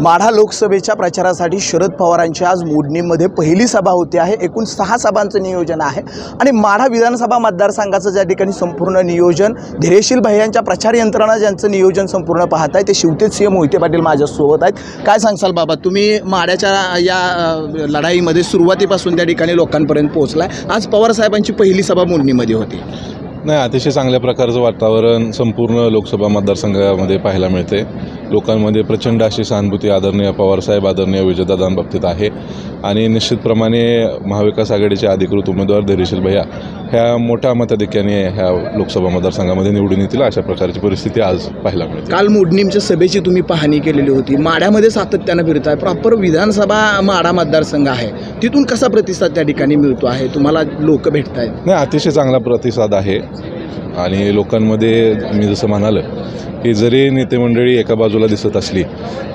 माढा लोकसभेच्या प्रचारासाठी शरद पवारांची आज मोडणीमध्ये पहिली सभा होती आहे. एकूण सहा सभांचं नियोजन आहे. आणि माढा विधानसभा मतदारसंघाचं ज्या ठिकाणी संपूर्ण नियोजन धैर्यशील भैयांच्या प्रचार यंत्रणा ज्यांचं नियोजन संपूर्ण पाहत आहे ते शिवतेच सिंह मोहिते पाटील माझ्यासोबत आहेत. काय सांगसाल बाबा तुम्ही माढ्याच्या या लढाईमध्ये सुरुवातीपासून त्या ठिकाणी लोकांपर्यंत पोहोचलाय. आज पवारसाहेबांची पहिली सभा मोडणीमध्ये होती. नाही अतिशय चांगल्या प्रकारचं वातावरण संपूर्ण लोकसभा मतदारसंघामध्ये पाहायला मिळते. लोकांमध्ये प्रचंड अशी सहानुभूती आदरणीय पवारसाहेब आदरणीय विजयदादांबाबतीत आहे. आणि निश्चितप्रमाणे महाविकास आघाडीचे अधिकृत उमेदवार धैर्यशील भैया ह्या मोठ्या मताधिक्याने ह्या लोकसभा मतदारसंघामध्ये निवडून येतील अशा प्रकारची परिस्थिती आज पाहायला मिळते. काल मोडणीमच्या सभेची तुम्ही पाहणी केलेली होती. माढ्यामध्ये सातत्यानं फिरताय. प्रॉपर विधानसभा माढा मतदारसंघ आहे. तिथून कसा प्रतिसाद त्या ठिकाणी मिळतो आहे? तुम्हाला लोक भेटत आहेत नाही अतिशय चांगला प्रतिसाद आहे. आणि लोकांमध्ये मी जसं म्हणालं की जरी नेते मंडळी एका बाजूला दिसत असली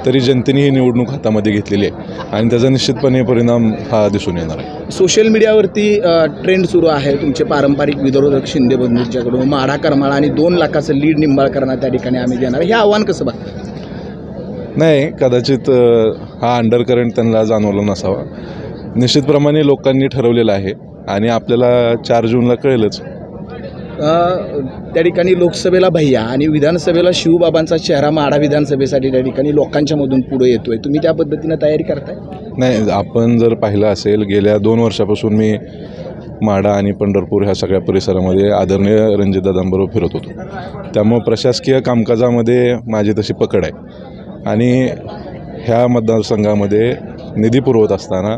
तरी जनतेने ही निवडणूक हातामध्ये घेतलेली आहे. आणि त्याचा निश्चितपणे परिणाम हा दिसून येणार आहे. सोशल मीडियावरती ट्रेंड सुरू आहे तुमचे पारंपरिक विरोधक शिंदे बंधूंच्याकडून. माढा करमाळा आणि दोन लाखाचं लीड निंबाळकरांना त्या ठिकाणी आम्ही देणार. हे आव्हान कसं बघता? नाही कदाचित हा अंडर करंट त्यांना जाणवला नसावा. निश्चितप्रमाणे लोकांनी ठरवलेलं आहे आणि आपल्याला चार जूनला कळेलच त्या ठिकाणी लोकसभेला भैया आणि विधानसभेला शिवबाबांचा चेहरा माढा विधानसभेसाठी त्या ठिकाणी लोकांच्या मधून पुढे येतोय. तुम्ही त्या पद्धतीनं तयारी करताय? नाही आपण जर पाहिलं असेल गेल्या दोन वर्षापासून मी माढा आणि पंढरपूर ह्या सगळ्या परिसरामध्ये आदरणीय रणजितदादांबरोबर फिरत होतो. त्यामुळं प्रशासकीय कामकाजामध्ये माझी तशी पकड आहे. आणि ह्या मतदारसंघामध्ये निधी पुरवत असताना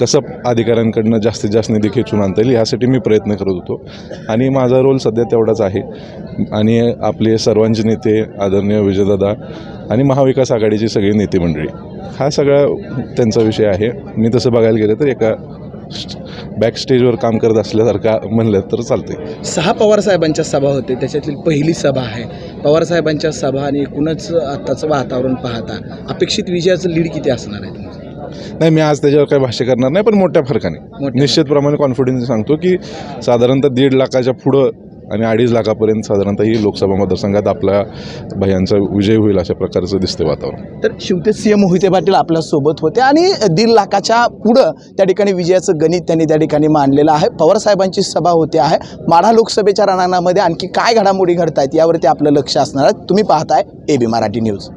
कसं अधिकाऱ्यांकडनं जास्तीत जास्त निधी खेचून आणता येईल यासाठी मी प्रयत्न करत होतो. आणि माझा रोल सध्या तेवढाच आहे. आणि आपले सर्वांचे नेते आदरणीय विजयदादा आणि महाविकास आघाडीची सगळी नेते मंडळी हा सगळा त्यांचा विषय आहे. मी तसं बघायला गेलं तर एका बॅक स्टेजवर काम करत असल्यासारखा म्हणलं तर चालते सहा पवारसाहेबांच्या सभा होते. त्याच्यातली पहिली सभा आहे. पवारसाहेबांच्या सभा आणि एकूणच आत्ताचं वातावरण पाहता अपेक्षित विजयाचं लीड किती असणार आहे तुमचं? नाही मी आज त्याच्यावर काही भाष्य करणार नाही पण मोठ्या फरकाने. निश्चितप्रमाणे कॉन्फिडन्स सांगतो की साधारणतः दीड लाखाच्या पुढं आणि अडीच लाखापर्यंत साधारणतः ही लोकसभा मतदारसंघात आपला भयांचा विजय होईल अशा प्रकारचं दिसते वातावरण. तर शिवतेज सिंह मोहिते पाटील आपल्यासोबत होते आणि दीड लाखाच्या पुढं त्या ठिकाणी विजयाचं गणित त्यांनी त्या ठिकाणी मांडलेलं आहे. पवारसाहेबांची सभा होते आहे. माढा लोकसभेच्या रणांगणामध्ये आणखी काय घडामोडी घडतायत यावरती आपलं लक्ष असणार आहे. तुम्ही पाहताय ए बी मराठी न्यूज.